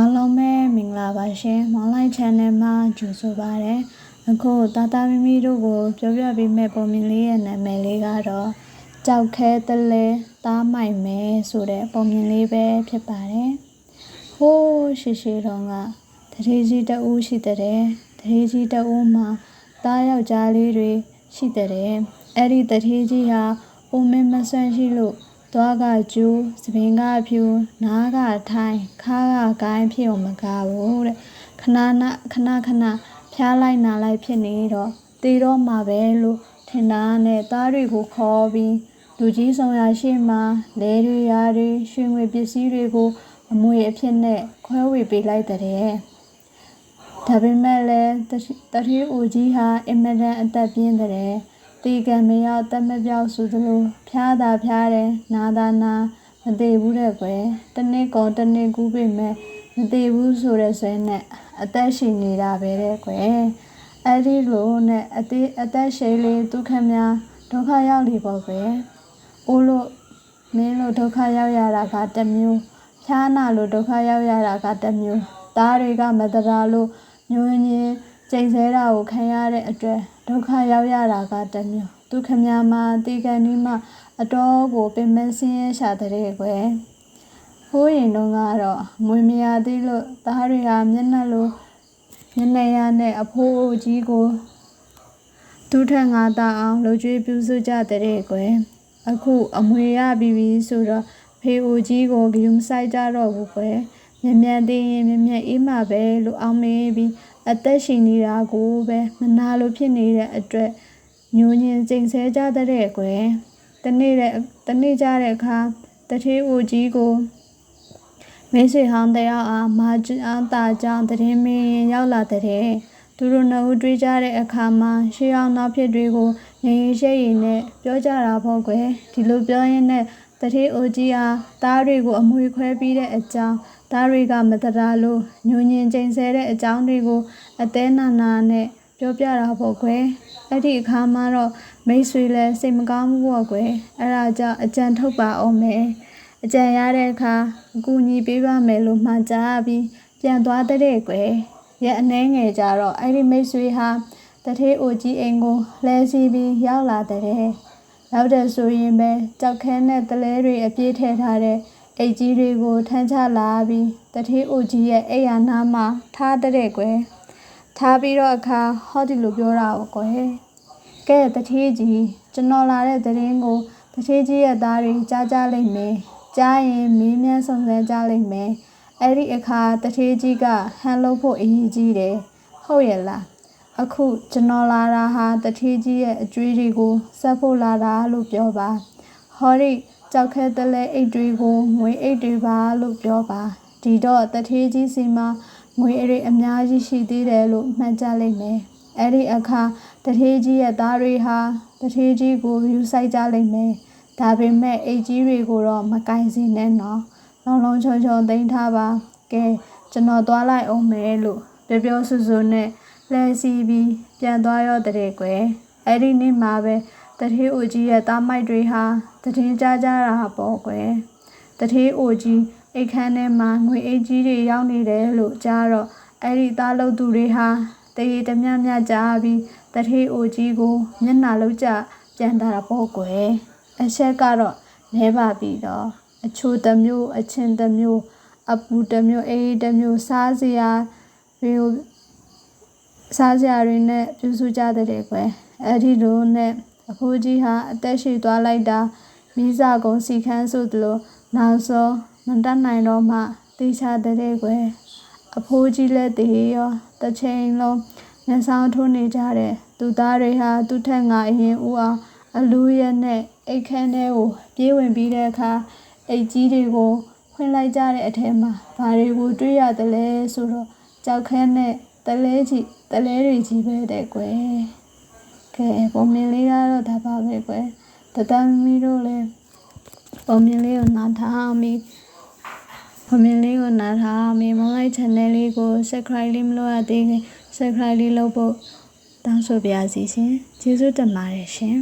အားလုံးပဲမင်္ဂလာပါရှင်။ Online Channel မှာကြိုဆိုပါရစေ။အခုတာတာမီမီတို့ကိုပြောပြပေးမယ့်ပုံမြင်လေးရဲ့နာမည်လေးကတော့ကြောက်ခဲတလဲသားမိုက်မဲဆိုတဲ့ပုံမြင်လေးပဲဖြစ်ပါတယ်။ဟိုးရှိရှိတော့ကတတိကြီးတအူးရှိတဲ့တတိကြီးတအူးမှာသားယောက်ျားလေးတွေရှိတဲ့အဲ့ဒီတတိကြီးဟာအိုမင်းမဆန့်ရှိလို့ သွားကကျူးစပင်ကဖြူနားကထိုင်းခါးကကိုင်းဖြစ်အောင်မကားဘူးတဲ့ခဏနာခဏခဏဖျားလိုက်နာလိုက်ဖြစ်နေတော့တေတော့မှာပဲလို့ထင်တာနဲ့သားတွေကိုခေါ်ပြီးလူကြီးဆောင်ရရှိမှလဲတွေရာတွေရွှေငွေပစ္စည်းတွေကိုအမွေအဖြစ်နဲ့ခွဲဝေပေးလိုက်တဲ့ဒါပေမဲ့လည်းတတိအိုကြီးဟာအင်မတန်အသက်ပြင်းတဲ့ တီကံမရောက်တက်မပြောက်ဆိုသလိုဖျားတာဖျားတယ်နာတာနာမသေးဘူးတဲ့ကွယ်တနေ့ကောတနေ့ကူးပြီမဲ့မသေးဘူးဆိုတဲ့ဆွဲနဲ့အသက်ရှင်နေတာပဲတဲ့ကွယ်အဲ့ဒီလိုနဲ့အသေးအသက်ရှိလေးဒုက္ခများဒုက္ခရောက်လေပေါ့ကွယ်အိုးလို့မင်းလို့ဒုက္ခရောက်ရတာကတမျိုးဖျားနာလို့ဒုက္ခရောက်ရတာကတမျိုးသားတွေကမတရာလို့ညွန်းညင်း ကျိန်ဆဲတာကိုခံရတဲ့အတွက်ဒုက္ခရောက်ရတာကတမျိုးဒုက္ခများမှာတေကန်ဒီမှာအတော်ကိုပင်မဆင်းရဲရှာတဲ့ကွယ်ဟိုးရင်တော့ကတော့မွေမရသေးလို့သားတွေဟာမျက်နှာလိုမျက်နှာရနဲ့အဖိုးအိုကြီးကိုသူထက်ငါတာအောင်လှကြွေးပြုစုကြတဲ့ကွယ်အခုအမွေရပြီးပြီဆိုတော့ဖေအိုကြီးကိုဂယုမဆိုင်ကြတော့ဘူးကွယ်မြင်မြန်သေးရင်မြင်မြန်အေးမှာပဲလို့အောင်မေးပြီး အသက်ရှင်နေတာကိုပဲမနာလိုဖြစ်နေတဲ့အတွက်ညိုညင်စိန်ဆဲကြတဲ့ကွယ်တနေ့တဲ့တနေ့ကြတဲ့အခါတထေးဦးကြီးကိုမင်းဆွေဟောင်းတရားအားမာကျန်းတာကြောင့်တရင်မင်းရောက်လာတဲ့သူတို့နှစ်ဦးတွေ့ကြတဲ့အခါမှာရှေးအောင်နောက်ဖြစ်တွေကိုငြိမ်ရှိရင်နဲ့ပြောကြတာပေါ့ကွယ်ဒီလိုပြောရင်းနဲ့ တထေးအိုကြီးအားသားတွေကိုအမွေခွဲပြီးတဲ့အကြောင်းသားတွေကမတရာလို့ညဉ့်ညင်ချိန်ဆဲတဲ့အကြောင်းတွေကိုအသေးနာနာနဲ့ပြောပြတာပေါ့ကွယ်အဲ့ဒီအခါမှာတော့မိတ်ဆွေလည်းစိတ်မကောင်းဘူးပေါ့ကွယ်အဲ့ဒါကြောင့်အကြံထုတ်ပါအောင်မယ်အကြံရတဲ့အခါအကူအညီပေးပါမယ်လို့မှကြားပြီးပြန်သွားတဲ့ကွယ်ရက်အနှဲငယ်ကြတော့အဲ့ဒီမိတ်ဆွေဟာတထေးအိုကြီးအိမ်ကိုလဲစီပြီးရောက်လာတဲ့ ရောက်တဲ့ဆိုရင်ပဲကြောက်ခဲနဲ့တလဲတွေအပြည့်ထည့်ထားတဲ့အိတ်ကြီးတွေကိုထမ်းချလာပြီးတထေးအိုကြီးရဲ့အိယာနားမှာထားတဲ့ကွယ်ထားပြီးတော့အခါဟောဒီလိုပြောတာပေါ့ကွယ်ကဲတထေးကြီးကျွန်တော်လာတဲ့သတင်းကိုတထေးကြီးရဲ့သားတွေကြားကြလိမ့်မယ်ကြားရင်မင်းမြန်းဆောင်စမ်းကြလိမ့်မယ်အဲ့ဒီအခါတထေးကြီးကဟန်လို့ဖို့အရေးကြီးတယ်ဟုတ်ရဲ့လား အခုကျွန်တော်လာတာဟာတထေးကြီးရဲ့အကျွေးတွေကိုဆက်ဖို့လာတာလို့ပြောပါဟောဒီကြောက်ခဲတလဲအိတ်တွေကိုငွေအိတ်တွေပါလို့ပြောပါဒီတော့တထေးကြီးစီမှာငွေအိတ်အများကြီးရှိသေးတယ်လို့မှတ်ကြလိမ့်မယ်အဲ့ဒီအခါတထေးကြီးရဲ့သားတွေဟာတထေးကြီးကိုယူဆိုင်ကြလိမ့်မယ်ဒါပေမဲ့အိတ်ကြီးတွေကိုတော့မကင်စင်းနဲ့နော်လုံးလုံးချုံချုံသိမ်းထားပါကဲကျွန်တော်သွားလိုက်အောင်မယ်လို့ပြောပြောဆူဆူနဲ့ လဲစီပြီးပြန်သွားရောတဲ့ကွယ်အဲ့ဒီနေ့မှာပဲတထေးအိုကြီးရဲ့တားမိုက်တွေဟာတည်င်းကြကြတာပေါ့ကွယ်တထေးအိုကြီးအိတ်ခမ်းထဲမှာငွေအိတ်ကြီးတွေရောက်နေတယ်လို့ကြားတော့အဲ့ဒီသားလုတ်သူတွေဟာတရေတမြမြကြားပြီးတထေးအိုကြီးကိုမျက်နှာလုံးကျပြန်တာပေါ့ကွယ်အချက်ကတော့နဲပါပြီတော့အချိုတစ်မျိုးအချင်းတစ်မျိုးအပူတစ်မျိုးအေးတစ်မျိုးစားစရာတွေကို စားစရာတွေနဲ့ပြုစုကြတဲ့ကွယ်အဲ့ဒီလိုနဲ့အဖိုးကြီးဟာအသက်ရှည်သွားလိုက်တာမိစားကုံစီခန်းဆိုသလိုနောက်ဆုံးမတတ်နိုင်တော့မှတေချာတဲ့ကွယ်အဖိုးကြီးလည်းတည်ရောတစ်ချိန်လုံးမျက်စောင်းထိုးနေကြတဲ့သူသားတွေဟာသူ့ထက်ငါအရင်ဦးအောင်အလူရဲနဲ့အိတ်ခမ်းထဲကိုပြေးဝင်ပြီးတဲ့အခါအိတ်ကြီးတွေကိုဖွင့်လိုက်ကြတဲ့အထက်မှာဘာတွေကိုတွေးရတယ်လဲဆိုတော့ကြောက်ခဲနဲ့တလဲကြီး တလဲတွေကြီးပဲတဲ့ကွယ်ကဲပုံမြင်လေးကတော့ဒါပါပဲကွယ်တတမီတို့လည်းပုံမြင်လေးကိုနားထားမိပုံမြင်လေးကိုနားထားမိမလိုက် channel လေးကို subscribe လေးမလုပ်ရသေးခင် subscribe လေးလုပ်ဖို့တောင်းဆိုပါရစီရှင်ကျေးဇူးတင်ပါတယ်ရှင်